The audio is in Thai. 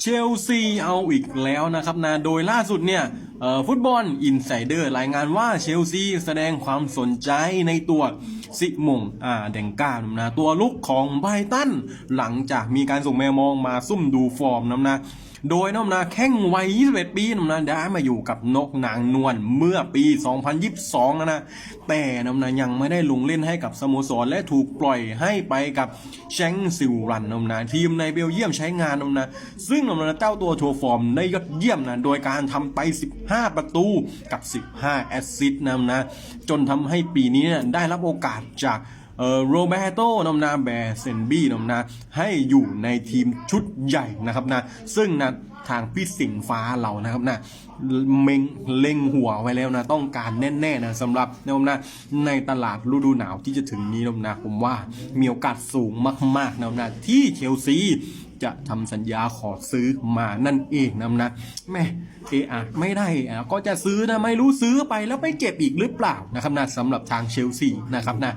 เชลซีเอาอีกแล้วนะครับนะโดยล่าสุดเนี่ยฟุตบอลอินไซเดอร์รายงานว่าเชลซีแสดงความสนใจในตัวซิมงอ่าแดงก้านะตัวลุกของไบตันหลังจากมีการส่งแมวมองมาซุ่มดูฟอร์มนะนะ โดยน้ำนาแข้งวัย 21 ปีน้ำนาได้มาอยู่กับนกนางนวลเมื่อปี 2022 นะนะ แต่น้ำนายังไม่ได้ลงเล่นให้กับสโมสรและถูกปล่อยให้ไปกับแชงซิลรันน้ำนาทีมในเบลเยียมใช้งานน้ำนา ซึ่งน้ำนาเจ้าตัวโชว์ฟอร์มได้ยอดเยี่ยมนะโดยการทำไป 15 ประตูกับ 15 แอสซิสต์น้ำนะจนทำให้ปีนี้ได้รับโอกาสจาก โรเบโตนำนาแบเซนบี้นำนาให้อยู่ในทีมชุดใหญ่นะครับนะซึ่งนะทางพี่สิงห์ฟ้าเรานะครับนะเมงเล็งหัวไว้แล้วนะ ต้องการแน่ๆนะสำหรับนำนาในตลาดฤดูหนาวที่จะถึงนี้นำนาผมว่ามีโอกาสสูงมากๆนำนาที่เชลซีจะทำสัญญาขอซื้อมานั่นเองนะนะแม่เออะไม่ได้อะก็จะซื้อนะไม่รู้ซื้อไปแล้วไปเจ็บอีกหรือเปล่านะครับนะสำหรับทางเชลซีนะครับนะ